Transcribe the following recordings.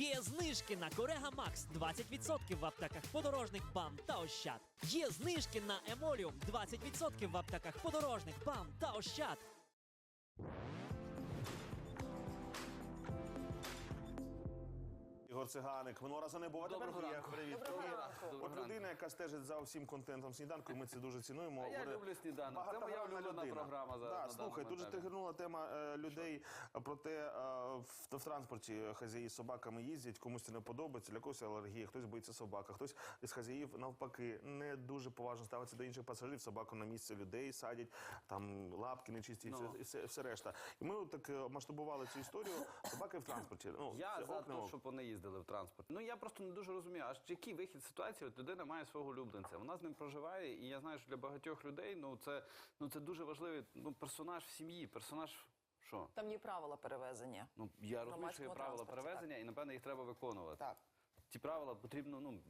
Є знижки на Корега Макс 20% в аптеках подорожник БАМ та Ощад. Є знижки на Емоліум 20% в аптеках подорожник БАМ та Ощад. Ігор Циганик, минулого разу не було. а тепер Доброго є. ранку. Привіт. Доброго Привіт. ранку. От Доброго людина, яка стежить за всім контентом сніданку, і ми це дуже цінуємо. А я люблю «Сніданок». Це моя багатогранна улюблена програма зараз Да, на слухай, даному тут же етапі. тригернула тема е, людей про те, е, в, в транспорті хазяї з собаками їздять, комусь це не подобається, для когось алергія, хтось боїться собака, хтось із хазяїв навпаки не дуже поважно ставиться до інших пасажирів, собаку на місце людей садять, там лапки нечисті і, Ну. все, і все, все решта. І ми от так е, масштабували цю історію собаки в транспорті. Ну, Я це за ок, не те, ок. щоб вони їздили в транспорт. Ну я просто не дуже розумію, аж який вихід з ситуації, от людина має свого улюбленця. Вона з ним проживає, і я знаю, що для багатьох людей ну це ну це дуже важливий ну, персонаж в сім'ї, персонаж. Що? Там є правила перевезення. Ну я розумію, що є правила перевезення, перевезення, і напевно їх треба виконувати. Так. Ті правила потрібно. Ну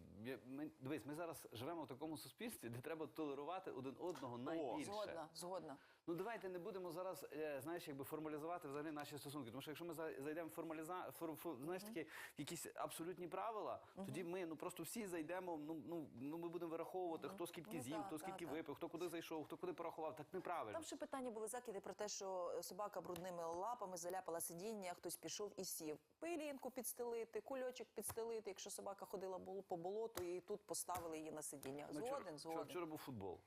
ми дивись, ми зараз живемо в такому суспільстві, де треба толерувати один одного найбільше. Згодна, згодна. Ну давайте не будемо зараз, е, знаєш, якби формалізувати взагалі наші стосунки. Тому що якщо ми за- зайдемо в формаліза... фор... фор- знаєш, такі, якісь абсолютні правила, тоді ми ну просто всі зайдемо. Ну ну ну ми будемо вираховувати, хто скільки Ну, з'їв, так, хто так, скільки так. випив, хто куди зайшов, хто куди порахував. Так неправильно. Там ще питання були закиди про те, що собака брудними лапами заляпала сидіння, хтось пішов і сів. Пилінку підстелити, кульочок підстелити, якщо собака ходила бул- по болоту і тут поставили її на сидіння. Ну, вчора- Згоден, вчора, згоден. вчора був футбол.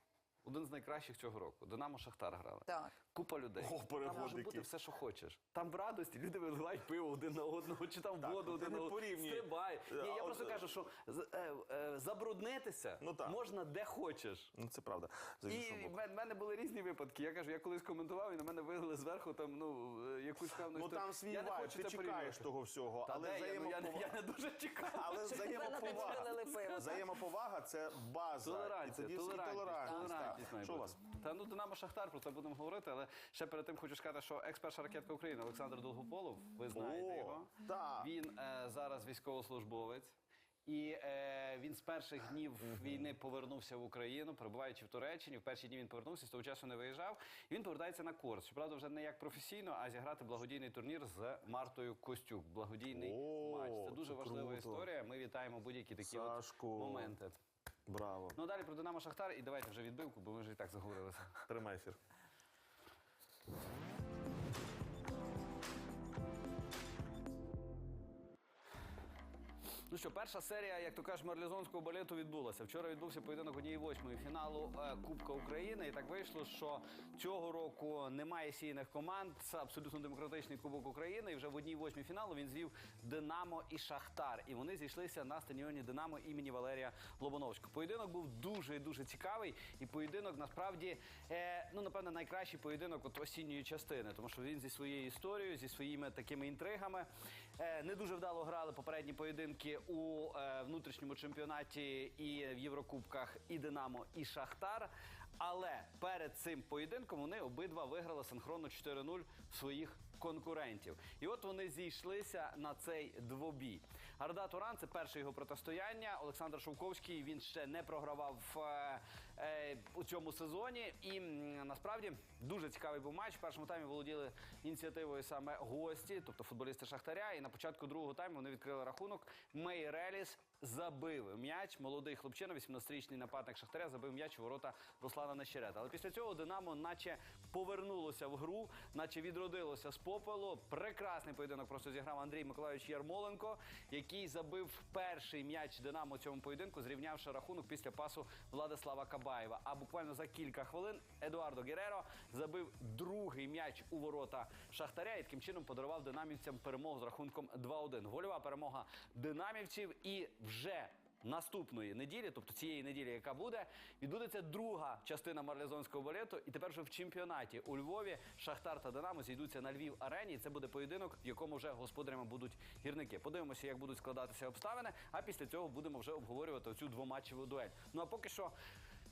Один з найкращих цього року. Динамо Шахтар грали. Так. Купа людей. О, Там може бути все, що хочеш. Там в радості люди виливають пиво один на одного, чи там Так, воду один на одного. Стрибай. Ні, я от, просто е, кажу, що е, е, забруднитися Ну, так. можна де хочеш. Ну це правда. І в мен- мене були різні випадки. Я кажу, я колись коментував, і на мене вилили зверху там ну якусь певну Ну там свій Я вайб, ти чекаєш порівнювати. того всього, Та але де я? Ну, я, не- я не дуже чекав. Але взаємоповага. Взаємоповага це база. Толеранція, і тоді толерантність так. має Що у бути. вас? Та ну Динамо Шахтар, про це будемо говорити, але ще перед тим хочу сказати, що екс-перша ракетка України Олександр Долгополов, ви знаєте О, його. так. Він е, зараз військовослужбовець. І е, він з перших днів війни повернувся в Україну, перебуваючи в Туреччині. В перші дні він повернувся, з того часу не виїжджав. І він повертається на курс. Щоправда, вже не як професійно, а зіграти благодійний турнір з Мартою Костюк. Благодійний О, матч. Це це дуже важлива круто. історія. Ми вітаємо будь-які такі Сашко. от моменти. Браво. Ну а далі про Динамо Шахтар і давайте вже відбивку, бо ми вже і так заговорилися. Тримай ефір. Ну що, перша серія, як то кажуть, марлезонського балету відбулася. Вчора відбувся поєдинок однієї восьмої фіналу е, Кубка України. І так вийшло, що цього року немає сійних команд. Це абсолютно демократичний Кубок України. І вже в одній восьмій фіналу він звів Динамо і Шахтар. І вони зійшлися на стадіоні Динамо імені Валерія Лобановського. Поєдинок був дуже і дуже цікавий. І поєдинок насправді, е, ну напевно, найкращий поєдинок от осінньої частини, тому що він зі своєю історією, зі своїми такими інтригами. Е, не дуже вдало грали попередні поєдинки у е, внутрішньому чемпіонаті і в Єврокубках і Динамо, і Шахтар. Але перед цим поєдинком вони обидва виграли синхронно 4-0 своїх конкурентів. І от вони зійшлися на цей двобій. Арда Туран це перше його протистояння. Олександр Шовковський він ще не програвав е, е, у цьому сезоні. І насправді дуже цікавий був матч. В першому таймі володіли ініціативою саме гості, тобто футболісти Шахтаря. І на початку другого тайму вони відкрили рахунок. Мей Реліс забив м'яч. Молодий хлопчина, 18-річний нападник Шахтаря, забив м'яч у ворота Руслана Нещерета. Але після цього Динамо, наче повернулося в гру, наче відродилося з попелу. Прекрасний поєдинок просто зіграв Андрій Миколайович Ярмоленко, забив перший м'яч Динамо цьому поєдинку, зрівнявши рахунок після пасу Владислава Кабаєва. А буквально за кілька хвилин Едуардо Гереро забив другий м'яч у ворота Шахтаря і таким чином подарував динамівцям перемогу з рахунком 2-1. Гольова перемога динамівців і вже. Наступної неділі, тобто цієї неділі, яка буде, відбудеться друга частина марлезонського балету. І тепер вже в чемпіонаті у Львові Шахтар та Динамо зійдуться на Львів арені. Це буде поєдинок, в якому вже господарями будуть гірники. Подивимося, як будуть складатися обставини. А після цього будемо вже обговорювати оцю двоматчеву дуель. Ну а поки що.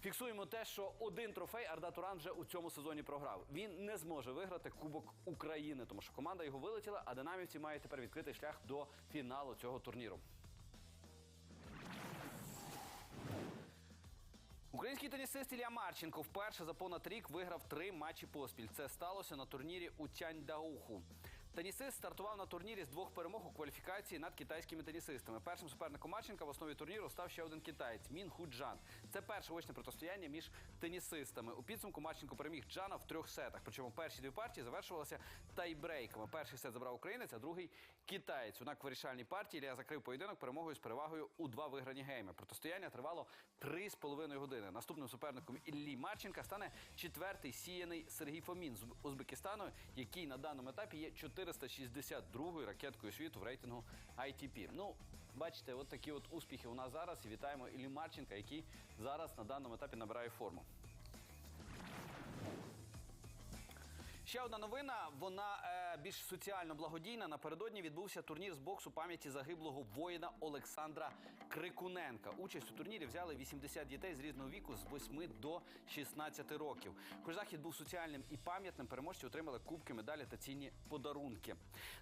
Фіксуємо те, що один трофей Арда Туран вже у цьому сезоні програв. Він не зможе виграти Кубок України, тому що команда його вилетіла, а динамівці мають тепер відкритий шлях до фіналу цього турніру. Український тенісист Ілля Марченко вперше за понад рік виграв три матчі поспіль. Це сталося на турнірі у Тяньдауху. Тенісист стартував на турнірі з двох перемог у кваліфікації над китайськими тенісистами. Першим суперником Марченка в основі турніру став ще один китаєць Мін Ху Джан. Це перше очне протистояння між тенісистами. У підсумку Марченко переміг Джана в трьох сетах. Причому перші дві партії завершувалися тайбрейками. Перший сет забрав українець, а другий китаєць. Однак в вирішальній партії Ілля закрив поєдинок перемогою з перевагою у два виграні гейми. Протистояння тривало три з половиною години. Наступним суперником Іллі Марченка стане четвертий сіяний Сергій Фомін з Узбекистану, який на даному етапі є 462-ю ракеткою світу в рейтингу ITP. Ну, бачите, от такі от успіхи у нас зараз. І вітаємо Іллі Марченка, який зараз на даному етапі набирає форму. Ще одна новина. Вона е, більш соціально благодійна. Напередодні відбувся турнір з боксу пам'яті загиблого воїна Олександра Крикуненка. Участь у турнірі взяли 80 дітей з різного віку з 8 до 16 років. Хоч захід був соціальним і пам'ятним, переможці отримали кубки, медалі та цінні подарунки.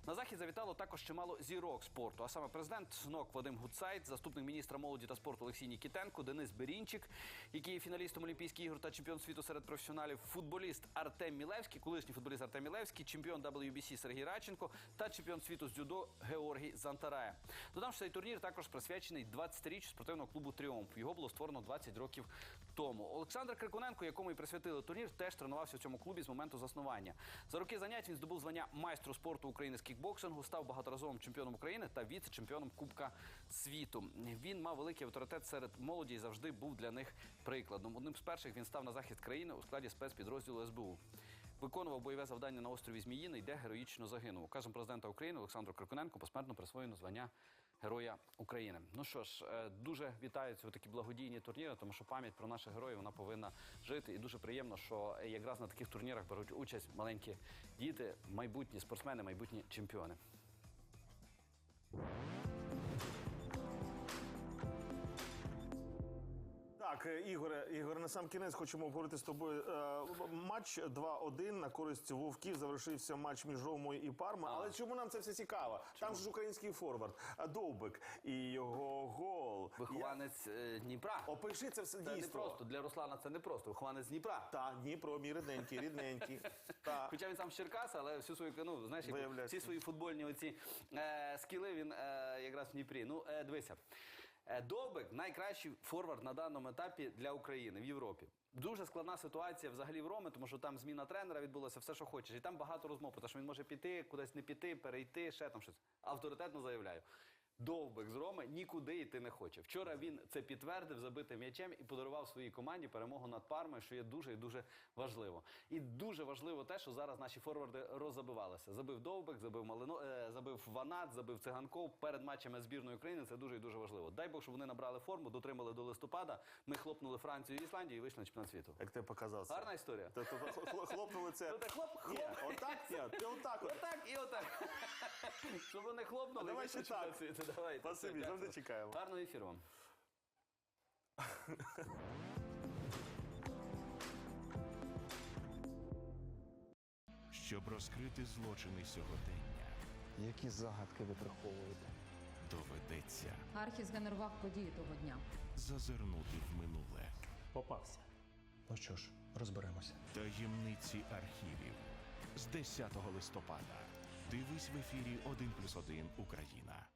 На захід завітало також чимало зірок спорту. А саме президент СНОК Вадим Гуцайт, заступник міністра молоді та спорту Олексій Нікітенко, Денис Берінчик, який є фіналістом Олімпійських ігор та чемпіон світу серед професіоналів, футболіст Артем Мілевський, колишній футболіст Артем Мілевський, чемпіон WBC Сергій Радченко та чемпіон світу з дзюдо Георгій Зантарая. Додам, що цей турнір також присвячений 20-річчю спортивного клубу Тріумф. Його було створено 20 років тому. Олександр Крикуненко, якому і присвятили турнір, теж тренувався в цьому клубі з моменту заснування. За роки занять він здобув звання майстру спорту України з кікбоксингу, став багаторазовим чемпіоном України та віце-чемпіоном Кубка світу. Він мав великий авторитет серед молоді і завжди був для них прикладом. Одним з перших він став на захист країни у складі спецпідрозділу СБУ. Виконував бойове завдання на острові Зміїний, де героїчно загинув. Указом президента України Олександру Крикуненко посмертно присвоєно звання Героя України. Ну що ж, е, дуже вітаються такі благодійні турніри, тому що пам'ять про наших героїв вона повинна жити. І дуже приємно, що якраз на таких турнірах беруть участь маленькі діти, майбутні спортсмени, майбутні чемпіони. Так, е, Ігоре, Ігоре, на сам кінець хочемо обговорити з тобою. е, Матч 2-1 на користь вовків завершився матч між Ромою і Парма. Але чому нам це все цікаво? Там ж український форвард, а Довбик і його гол. Вихованець е, Дніпра. Опиши це все Це не дійство. просто для Руслана. Це не просто вихованець Дніпра. Та, Дніпро, мій рідненький, рідненький. Та. Хоча він сам з Черкаса, але всю свою ну, знаєш, як Виявляється. всі свої футбольні оці е, скіли він е, якраз в Дніпрі. Ну, е, дивися. Е, Довбик найкращий форвард на даному етапі для України в Європі. Дуже складна ситуація взагалі в Роми, тому що там зміна тренера відбулася, все, що хочеш. І там багато розмов про те, що він може піти, кудись не піти, перейти, ще там щось. Авторитетно заявляю. Довбик з Роми нікуди йти не хоче. Вчора він це підтвердив забитим м'ячем і подарував своїй команді перемогу над Пармою, що є дуже і дуже важливо. І дуже важливо те, що зараз наші форварди роззабивалися. Забив Довбик, забив Малино, е, забив Ванат, забив Циганков перед матчами збірної України. Це дуже і дуже важливо. Дай Бог, щоб вони набрали форму, дотримали до листопада. Ми хлопнули Францію і Ісландію і вийшли на чемпіонат світу. Як ти показав це? Гарна історія. Та- та- хл- хл- Хлопнули це. Ну, так хлоп, Ні, хлоп. отак, ні, ти отак от. Отак і отак. Вони хлопнули. А давай ще так. Давайте. Спасибі, завжди чекаємо. Гарного ефіру вам. щоб розкрити злочини сьогодення, Які загадки ви приховуєте? доведеться Архі згенерував події того дня. зазирнути в минуле Попався. Ну що ж, розберемося. таємниці архівів з 10 листопада. Дивись в ефірі 1+,1 Україна.